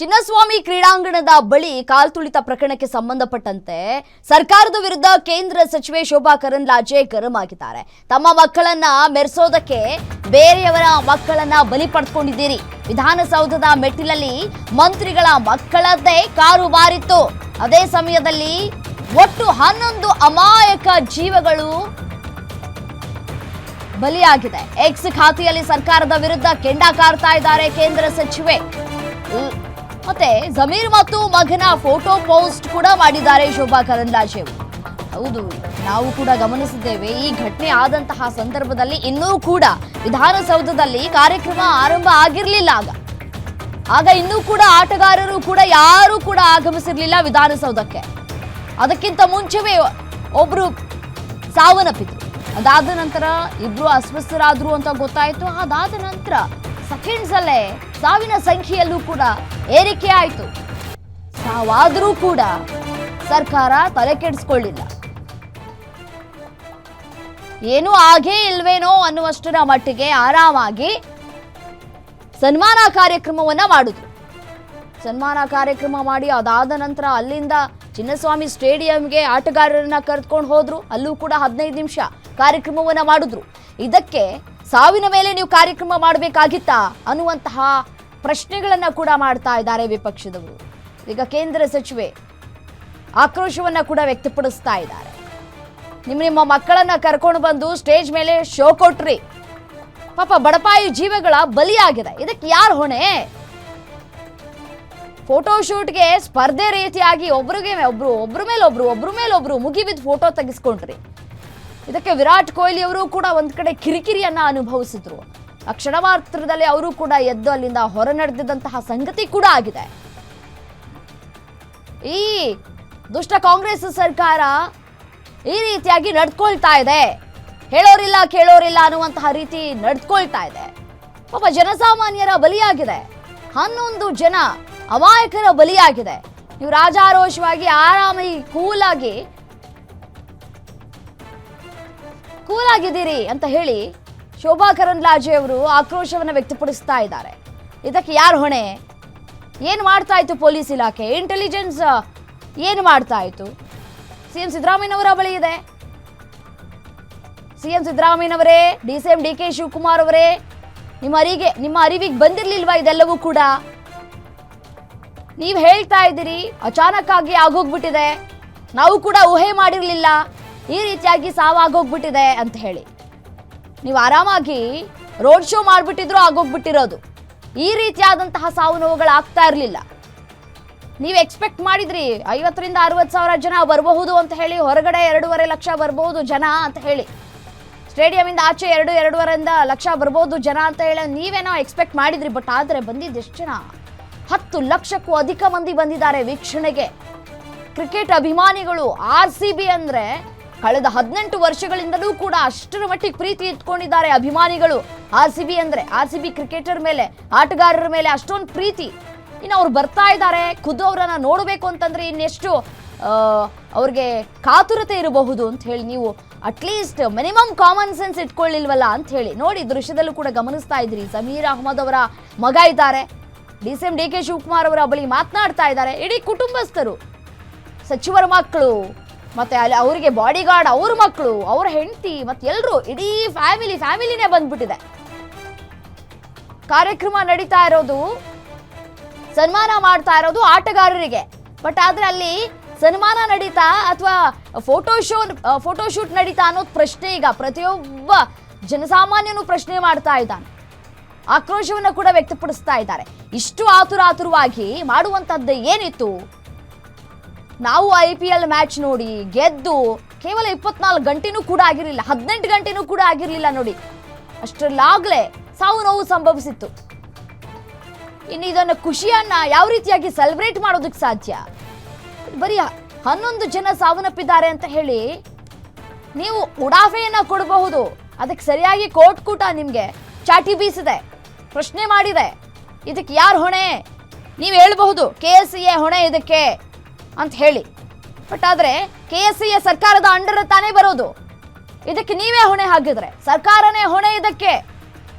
ಚಿನ್ನಸ್ವಾಮಿ ಕ್ರೀಡಾಂಗಣದ ಬಳಿ ಕಾಲ್ತುಳಿತ ಪ್ರಕರಣಕ್ಕೆ ಸಂಬಂಧಪಟ್ಟಂತೆ ಸರ್ಕಾರದ ವಿರುದ್ಧ ಕೇಂದ್ರ ಸಚಿವೆ ಶೋಭಾ ಕರಂದ್ಲಾಜೆ ಗರಂ ಆಗಿದ್ದಾರೆ. ತಮ್ಮ ಮಕ್ಕಳನ್ನ ಮೆರೆಸೋದಕ್ಕೆ ಬೇರೆಯವರ ಮಕ್ಕಳನ್ನ ಬಲಿ ಪಡ್ಕೊಂಡಿದ್ದೀರಿ. ವಿಧಾನಸೌಧದ ಮೆಟ್ಟಿಲಲ್ಲಿ ಮಂತ್ರಿಗಳ ಮಕ್ಕಳದ್ದೇ ಕಾರು ಬಾರಿತ್ತು ಅದೇ ಸಮಯದಲ್ಲಿ ಒಟ್ಟು ಹನ್ನೊಂದು ಅಮಾಯಕ ಜೀವಗಳು ಬಲಿಯಾಗಿದೆ. ಎಕ್ಸ್ ಖಾತೆಯಲ್ಲಿ ಸರ್ಕಾರದ ವಿರುದ್ಧ ಕೆಂಡ ಕಾರ್ತಾ ಇದ್ದಾರೆ ಕೇಂದ್ರ ಸಚಿವೆ. ಮತ್ತೆ ಜಮೀರ್ ಮತ್ತು ಮಗನ ಫೋಟೋ ಪೋಸ್ಟ್ ಕೂಡ ಮಾಡಿದ್ದಾರೆ ಶೋಭಾ ಕರಂದ್ಲಾಜೆ. ಹೌದು, ನಾವು ಕೂಡ ಗಮನಿಸಿದ್ದೇವೆ. ಈ ಘಟನೆ ಆದಂತಹ ಸಂದರ್ಭದಲ್ಲಿ ಇನ್ನೂ ಕೂಡ ವಿಧಾನಸೌಧದಲ್ಲಿ ಕಾರ್ಯಕ್ರಮ ಆರಂಭ ಆಗಿರಲಿಲ್ಲ ಆಗ. ಆಗ ಇನ್ನೂ ಕೂಡ ಆಟಗಾರರು ಕೂಡ ಯಾರೂ ಕೂಡ ಆಗಮಿಸಿರ್ಲಿಲ್ಲ ವಿಧಾನಸೌಧಕ್ಕೆ. ಅದಕ್ಕಿಂತ ಮುಂಚೆವೇ ಒಬ್ರು ಸಾವನ್ನಪ್ಪಿದ್ರು. ಅದಾದ ನಂತರ ಇಬ್ರು ಅಸ್ವಸ್ಥರಾದ್ರು ಅಂತ ಗೊತ್ತಾಯ್ತು. ಅದಾದ ನಂತರ ಸೆಕೆಂಡ್ಸ್ ಅಲ್ಲೇ ಸಾವಿನ ಸಂಖ್ಯೆಯಲ್ಲೂ ಕೂಡ ಏರಿಕೆ ಆಯಿತು ಸಾವಾದರೂ ಕೂಡ ಸರ್ಕಾರ ತಲೆ ಕೆಡಿಸ್ಕೊಳ್ಳಿಲ್ಲ. ಏನೂ ಆಗೇ ಇಲ್ವೇನೋ ಅನ್ನುವಷ್ಟರ ಮಟ್ಟಿಗೆ ಆರಾಮಾಗಿ ಸನ್ಮಾನ ಕಾರ್ಯಕ್ರಮವನ್ನ ಮಾಡಿದ್ರು. ಸನ್ಮಾನ ಕಾರ್ಯಕ್ರಮ ಮಾಡಿ ಅದಾದ ನಂತರ ಅಲ್ಲಿಂದ ಚಿನ್ನಸ್ವಾಮಿ ಸ್ಟೇಡಿಯಂಗೆ ಆಟಗಾರರನ್ನ ಕರೆದುಕೊಂಡು ಹೋದ್ರು. ಅಲ್ಲೂ ಕೂಡ ಹದಿನೈದು ನಿಮಿಷ ಕಾರ್ಯಕ್ರಮವನ್ನ ಮಾಡಿದ್ರು. ಇದಕ್ಕೆ ಸಾವಿನ ಮೇಲೆ ನೀವು ಕಾರ್ಯಕ್ರಮ ಮಾಡಬೇಕಾಗಿತ್ತಾ? ಅನ್ನುವಂತಹ ಪ್ರಶ್ನೆಗಳನ್ನ ಕೂಡ ಮಾಡ್ತಾ ಇದ್ದಾರೆ ವಿಪಕ್ಷದವರು. ಈಗ ಕೇಂದ್ರ ಸಚಿವೆ ಆಕ್ರೋಶವನ್ನ ಕೂಡ ವ್ಯಕ್ತಪಡಿಸ್ತಾ ಇದ್ದಾರೆ. ನಿಮ್ಮ ನಿಮ್ಮ ಮಕ್ಕಳನ್ನ ಕರ್ಕೊಂಡು ಬಂದು ಸ್ಟೇಜ್ ಮೇಲೆ ಶೋ ಕೊಟ್ರಿ. ಪಾಪ ಬಡಪಾಯಿ ಜೀವಗಳ ಬಲಿಯಾಗಿದೆ. ಇದಕ್ಕೆ ಯಾರು ಹೊಣೆ? ಫೋಟೋಶೂಟ್ಗೆ ಸ್ಪರ್ಧೆ ರೀತಿಯಾಗಿ ಒಬ್ರಿಗೆ ಒಬ್ರು, ಒಬ್ರ ಮೇಲೆ ಒಬ್ರು, ಒಬ್ರ ಮೇಲೆ ಒಬ್ರು ಮುಗಿಬಿದ್ದು ಫೋಟೋ ತೆಗೆಸ್ಕೊಂಡ್ರಿ. ಇದಕ್ಕೆ ವಿರಾಟ್ ಕೊಹ್ಲಿ ಅವರು ಕೂಡ ಒಂದ್ ಕಡೆ ಕಿರಿಕಿರಿಯನ್ನ ಅನುಭವಿಸಿದ್ರು. ಆ ಕ್ಷಣ ಮಾತ್ರದಲ್ಲಿ ಅವರು ಕೂಡ ಎದ್ದು ಅಲ್ಲಿಂದ ಹೊರ ನಡೆದಿದ್ದಂತಹ ಸಂಗತಿ ಕೂಡ ಆಗಿದೆ. ಈ ದುಷ್ಟ ಕಾಂಗ್ರೆಸ್ ಸರ್ಕಾರ ಈ ರೀತಿಯಾಗಿ ನಡ್ಕೊಳ್ತಾ ಇದೆ. ಹೇಳೋರಿಲ್ಲ, ಕೇಳೋರಿಲ್ಲ ಅನ್ನುವಂತಹ ರೀತಿ ನಡ್ಕೊಳ್ತಾ ಇದೆ. ಪಾಪ ಜನಸಾಮಾನ್ಯರ ಬಲಿಯಾಗಿದೆ. ಹನ್ನೊಂದು ಜನ ಅಮಾಯಕರ ಬಲಿಯಾಗಿದೆ. ನೀವು ರಾಜಾರೋಷವಾಗಿ ಆರಾಮಾಗಿ ಕೂಲಾಗಿ ಕೂಲಾಗಿದ್ದೀರಿ ಅಂತ ಹೇಳಿ ಶೋಭಾ ಕರಂದ್ಲಾಜೆ ಅವರು ಆಕ್ರೋಶವನ್ನು ವ್ಯಕ್ತಪಡಿಸ್ತಾ ಇದ್ದಾರೆ. ಇದಕ್ಕೆ ಯಾರು ಹೊಣೆ? ಏನು ಮಾಡ್ತಾ ಇತ್ತು ಪೊಲೀಸ್ ಇಲಾಖೆ? ಇಂಟೆಲಿಜೆನ್ಸ್ ಏನು ಮಾಡ್ತಾ ಇತ್ತು? ಸಿ ಎಂ ಸಿದ್ದರಾಮಯ್ಯನವರ ಬಳಿ ಇದೆ. ಸಿ ಎಂ ಸಿದ್ದರಾಮಯ್ಯನವರೇ, D C M D K Shivakumar ಅವರೇ, ನಿಮ್ಮ ಅರಿಗೆ, ನಿಮ್ಮ ಅರಿವಿಗೆ ಬಂದಿರಲಿಲ್ವಾ ಇದೆಲ್ಲವೂ ಕೂಡ? ನೀವು ಹೇಳ್ತಾ ಇದ್ದೀರಿ ಅಚಾನಕ್ ಆಗಿ ಆಗೋಗ್ಬಿಟ್ಟಿದೆ. ನಾವು ಕೂಡ ಊಹೆ ಮಾಡಿರಲಿಲ್ಲ. ಈ ರೀತಿಯಾಗಿ ಸಾವಾಗೋಗ್ಬಿಟ್ಟಿದೆ ಅಂತ ಹೇಳಿ. ನೀವು ಆರಾಮಾಗಿ ರೋಡ್ ಶೋ ಮಾಡಿಬಿಟ್ಟಿದ್ರು ಆಗೋಗ್ಬಿಟ್ಟಿರೋದು. ಈ ರೀತಿಯಾದಂತಹ ಸಾವು ನೋವುಗಳು ಆಗ್ತಾ ಇರಲಿಲ್ಲ. ನೀವು ಎಕ್ಸ್ಪೆಕ್ಟ್ ಮಾಡಿದ್ರಿ ಐವತ್ತರಿಂದ ಅರವತ್ತು ಸಾವಿರ ಜನ ಬರಬಹುದು ಅಂತ ಹೇಳಿ, ಹೊರಗಡೆ ಎರಡೂವರೆ ಲಕ್ಷ ಬರಬಹುದು ಜನ ಅಂತ ಹೇಳಿ. ಸ್ಟೇಡಿಯಮಿಂದ ಆಚೆ ಎರಡು, ಎರಡೂವರೆಯಿಂದ ಲಕ್ಷ ಬರ್ಬೋದು ಜನ ಅಂತ ಹೇಳಿ ನೀವೇನೋ ಎಕ್ಸ್ಪೆಕ್ಟ್ ಮಾಡಿದ್ರಿ, ಬಟ್ ಆದರೆ ಬಂದಿದ್ದು ಎಷ್ಟು ಜನ? ಹತ್ತು ಲಕ್ಷಕ್ಕೂ ಅಧಿಕ ಮಂದಿ ಬಂದಿದ್ದಾರೆ ವೀಕ್ಷಣೆಗೆ. ಕ್ರಿಕೆಟ್ ಅಭಿಮಾನಿಗಳು, ಆರ್ ಸಿ ಬಿ ಅಂದರೆ ಕಳೆದ ಹದಿನೆಂಟು ವರ್ಷಗಳಿಂದಲೂ ಕೂಡ ಅಷ್ಟರ ಮಟ್ಟಿಗೆ ಪ್ರೀತಿ ಇಟ್ಕೊಂಡಿದ್ದಾರೆ ಅಭಿಮಾನಿಗಳು. ಆರ್ ಸಿ ಬಿ ಅಂದ್ರೆ, ಆರ್ ಸಿ ಬಿ ಕ್ರಿಕೆಟರ್ ಮೇಲೆ, ಆಟಗಾರರ ಮೇಲೆ ಅಷ್ಟೊಂದು ಪ್ರೀತಿ. ಇನ್ನು ಅವ್ರು ಬರ್ತಾ ಇದ್ದಾರೆ, ಖುದ್ದು ಅವರನ್ನ ನೋಡಬೇಕು ಅಂತಂದ್ರೆ ಇನ್ನೆಷ್ಟು ಅವ್ರಿಗೆ ಕಾತುರತೆ ಇರಬಹುದು ಅಂತ ಹೇಳಿ ನೀವು at least minimum common sense ಇಟ್ಕೊಳ್ಳಿಲ್ವಲ್ಲ ಅಂತ ಹೇಳಿ ನೋಡಿ ದೃಶ್ಯದಲ್ಲೂ ಕೂಡ ಗಮನಿಸ್ತಾ ಇದ್ರಿ. ಸಮೀರ್ ಅಹಮದ್ ಅವರ ಮಗ ಇದ್ದಾರೆ. D C M D K Shivakumar ಅವರ ಬಳಿ ಮಾತನಾಡ್ತಾ ಇದ್ದಾರೆ. ಇಡೀ ಕುಟುಂಬಸ್ಥರು, ಸಚಿವರ ಮಕ್ಕಳು ಮತ್ತೆ ಅಲ್ಲಿ ಅವರಿಗೆ ಬಾಡಿ ಗಾರ್ಡ್ ಅವ್ರ ಮಕ್ಕಳು ಅವ್ರ ಹೆಂಡತಿ, ಮತ್ತೆ ಎಲ್ಲರೂ ಇಡೀ ಫ್ಯಾಮಿಲಿ ಫ್ಯಾಮಿಲಿನೇ ಬಂದ್ಬಿಟ್ಟಿದೆ. ಕಾರ್ಯಕ್ರಮ ನಡೀತಾ ಇರೋದು, ಸನ್ಮಾನ ಮಾಡ್ತಾ ಇರೋದು ಆಟಗಾರರಿಗೆ. ಬಟ್ ಆದ್ರೆ ಅಲ್ಲಿ ಸನ್ಮಾನ ನಡೀತಾ ಅಥವಾ ಫೋಟೋ ಶೋ ಫೋಟೋ ಶೂಟ್ ನಡೀತಾ ಅನ್ನೋದು ಪ್ರಶ್ನೆ ಈಗ ಪ್ರತಿಯೊಬ್ಬ ಜನಸಾಮಾನ್ಯನು ಪ್ರಶ್ನೆ ಮಾಡ್ತಾ ಇದ್ದಾನೆ. ಆಕ್ರೋಶವನ್ನು ಕೂಡ ವ್ಯಕ್ತಪಡಿಸ್ತಾ ಇದ್ದಾರೆ. ಇಷ್ಟು ಆತುರ ಆತುರವಾಗಿ ಮಾಡುವಂಥದ್ದು ಏನಿತ್ತು? ನಾವು ಐ ಪಿ ಎಲ್ ಮ್ಯಾಚ್ ನೋಡಿ ಗೆದ್ದು ಕೇವಲ ಇಪ್ಪತ್ನಾಲ್ಕು ಗಂಟೆನೂ ಕೂಡ ಆಗಿರಲಿಲ್ಲ, ಹದಿನೆಂಟು ಗಂಟೆನೂ ಕೂಡ ಆಗಿರಲಿಲ್ಲ ನೋಡಿ. ಅಷ್ಟರಲ್ಲಾಗಲೇ ಸಾವು ನೋವು ಸಂಭವಿಸಿತ್ತು. ಇನ್ನು ಇದನ್ನು ಖುಷಿಯನ್ನ ಯಾವ ರೀತಿಯಾಗಿ ಸೆಲೆಬ್ರೇಟ್ ಮಾಡೋದಕ್ಕೆ ಸಾಧ್ಯ? ಬರೀ ಹನ್ನೊಂದು ಜನ ಸಾವನ್ನಪ್ಪಿದ್ದಾರೆ ಅಂತ ಹೇಳಿ ನೀವು ಉಡಾಫೆಯನ್ನ ಕೊಡಬಹುದು. ಅದಕ್ಕೆ ಸರಿಯಾಗಿ ಕೋರ್ಟ್ ಕೂಟ ನಿಮಗೆ ಚಾಟಿ ಬೀಸಿದೆ, ಪ್ರಶ್ನೆ ಮಾಡಿದೆ. ಇದಕ್ಕೆ ಯಾರು ಹೊಣೆ? ನೀವು ಹೇಳಬಹುದು, ಕೆ ಎಸ್ ಎ ಹೊಣೆ ಇದಕ್ಕೆ. ಅಂತ ಹೇಳಿ. ಬಟ್ ಆದರೆ ಕೆ ಎಸ್ ಸಿ ಸರ್ಕಾರದ ಅಂಡರ್ ತಾನೇ ಬರೋದು. ಇದಕ್ಕೆ ನೀವೇ ಹೊಣೆ ಹಾಕಿದ್ರೆ. ಸರ್ಕಾರನೇ ಹೊಣೆ ಇದಕ್ಕೆ.